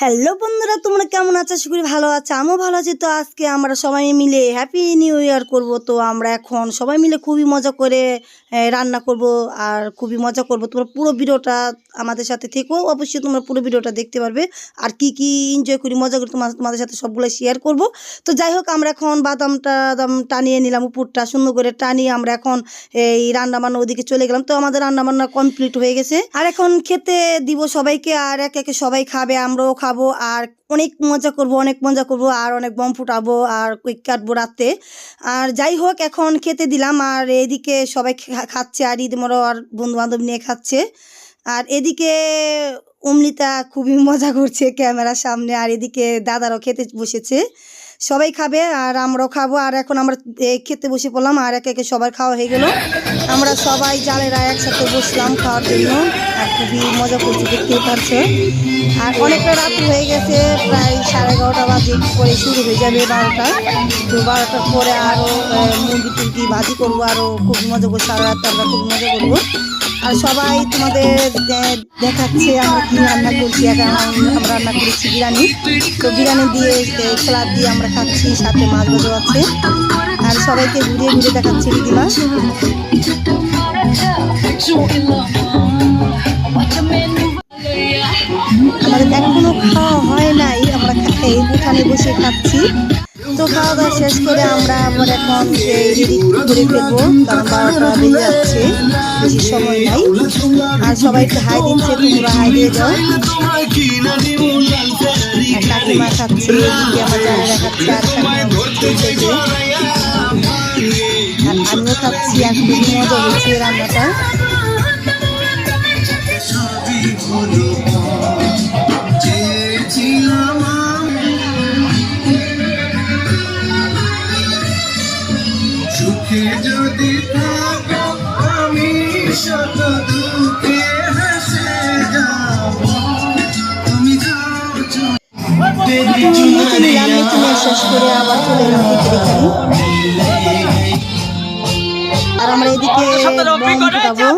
Hello বন্ধুরা, তোমরা কেমন আছো? আশা করি ভালো আছো। আমিও ভালো আছি। তো আজকে আমরা সবাই মিলে হ্যাপি নিউ ইয়ার করব। তো আমরা এখন সবাই মিলে খুবই মজা করে রান্না করব আর খুবই মজা করব। তোমরা পুরো ভিডিওটা আমাদের সাথে থেকো। অবশ্যই তোমরা পুরো ভিডিওটা দেখতে পারবে। আর কি কি এনজয় করি, মজা করি, তোমার, তোমাদের সাথে সবগুলো শেয়ার করব। তো যাই হোক, আমরা এখন বাদামটা দাম টানিয়ে নিলাম, উপরটা সুন্দর করে টানিয়ে আমরা এখন এই রান্না বান্না ওদিকে চলে গেলাম। তো আমাদের রান্না বান্না কমপ্লিট হয়ে গেছে। আর এখন খেতে দিব সবাইকে, আর এক একে সবাই খাবে, আমরাও খাব। আর অনেক মজা করব, অনেক মজা করব আর অনেক বম ফুটাবো আর কুইক কাটবো রাতে আর যাই হোক, এখন খেতে দিলাম আর এদিকে সবাই খাচ্ছে আর ঈদ মরো আর বন্ধুবান্ধব নিয়ে খাচ্ছে। আর এদিকে অমৃতা খুবই মজা করছে ক্যামেরার সামনে আর এদিকে দাদারও খেতে বসেছে। সবাই খাবে আর আমরাও খাব। আর এখন আমরা খেতে বসে পড়লাম আর একে একে সবার খাওয়া হয়ে গেল। আমরা সবাই জালেরা একসাথে বসলাম খাওয়ার জন্য। আর খুবই মজা করছি, দেখতেই পারছ। আর অনেকটা রাত হয়ে গেছে, প্রায় সাড়ে এগারোটা বাজে পরে শুরু হয়ে যাবে বারোটা। তো বারোটার পরে আরও মুরগি টুরগি ভাজি করব আরও খুব মজা করব, সারা রাত আমরা খুব মজা করব। আর সবাই তোমাদের দেখাচ্ছে, আমরা কি রান্না করছি আমরা রান্না করেছি বিরিয়ানি। তো বিরিয়ানি দিয়ে খেলা দিয়ে আমরা খাচ্ছি, সাথে মাছ ভাজা আছে। আর সবাইকে ঘুরিয়ে ঘুরিয়ে দেখাচ্ছি দিদিমা। আমাদের এখনও খাওয়া হয় নাই, আমরা এই উঠানে বসে খাচ্ছি। তো খাওয়া দাওয়া শেষ করে আমরা আবার এখন করে ফেলব কারণ বারোটা বেজে যাচ্ছে, বেশি সময় নাই। আর সবাইকে হাই দিচ্ছে তোমরা হাই দিয়ে যাও। কাকিমা খাচ্ছে আমার খাচ্ছে আর আমিও খাচ্ছি আর মজা হচ্ছে রান্নাটা। সুখে যদি থাকো আমি শত দুঃখে হেসে যাব। তুমি যাও নতুন নতুন রান্না কিনে শেষ করে আবার চলে এলাম আর আমরা এদিকে ফুটাবো।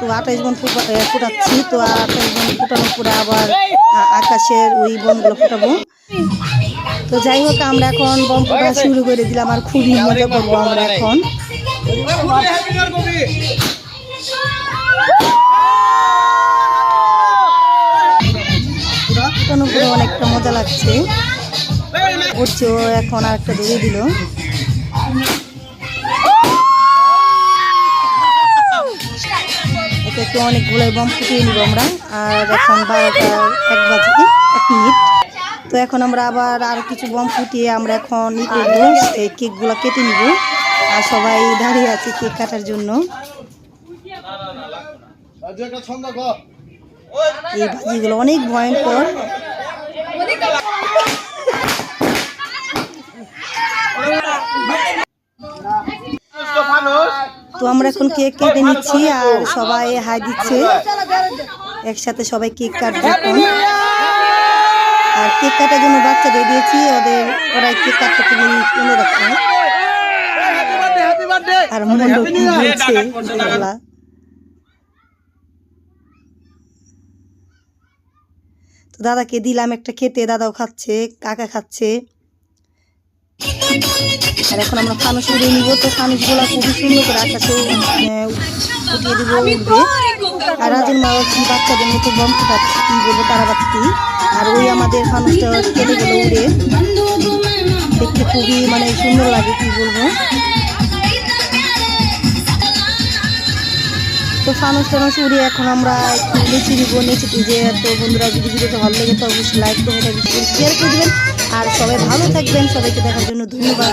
তো আঠাইশ বন ফুটাচ্ছি। তো আর আঠাইশ বন ফুটানোর পরে আবার আকাশের ওই বমগুলো ফুটাবো। তো যাই হোক আমরা এখন বম ফুটা শুরু করে দিলাম। আর খুবই মজা করব আমরা এখন। অনেকটা মজা লাগছে উঠছে ও এখন আর একটা দড়ি দিল একে একে অনেকগুলো বম ফুটিয়ে নিব আমরা আর এখন বারোটা এক বাজে এক মিনিট তো এখন আমরা আবার আর কিছু বম ফুটিয়ে আমরা এখন ই করব এই কেকগুলো কেটে নিব। আর সবাই দাঁড়িয়ে আছে কেক কাটার জন্য। এই অনেক ভয়ঙ্কর। তো আমরা এখন কেক কেটে নিচ্ছি আর সবাই হাই দিচ্ছে। একসাথে সবাই কেক কাটবে আর কেক কাটার জন্য বাচ্চাদের দিয়েছি, ওদের ওরা কেক কাটতে সুন্দর রাখছে আর কি বলছে তো দাদাকে দিলাম একটা খেতে দাদাও খাচ্ছে কাকা খাচ্ছে। আর এখন আমরা ফানুস উড়িয়ে নিব তো ফানুসগুলো খুবই সুন্দর করে আকাশে আহ, উঠিয়ে দিব উঠবে। আর রাজুর মা হচ্ছে বাচ্চাদের মতো বম ফুটাচ্ছে কি বলব তারা তারাবাতি। আর ওই আমাদের ফানুসটা কেটে গেল উড়ে। দেখতে খুবই মানে সুন্দর লাগে কি বলব। তো ফানুস টানুস উড়ি, এখন আমরা একটু নিচে দিব নিচে দিয়ে তো বন্ধুরা যদি ভিডিওটা ভালো লাগে তো অবশ্যই লাইক করে শেয়ার করে দেবেন। আর সবাই ভালো থাকবেন, সবাইকে দেখার জন্য ধন্যবাদ।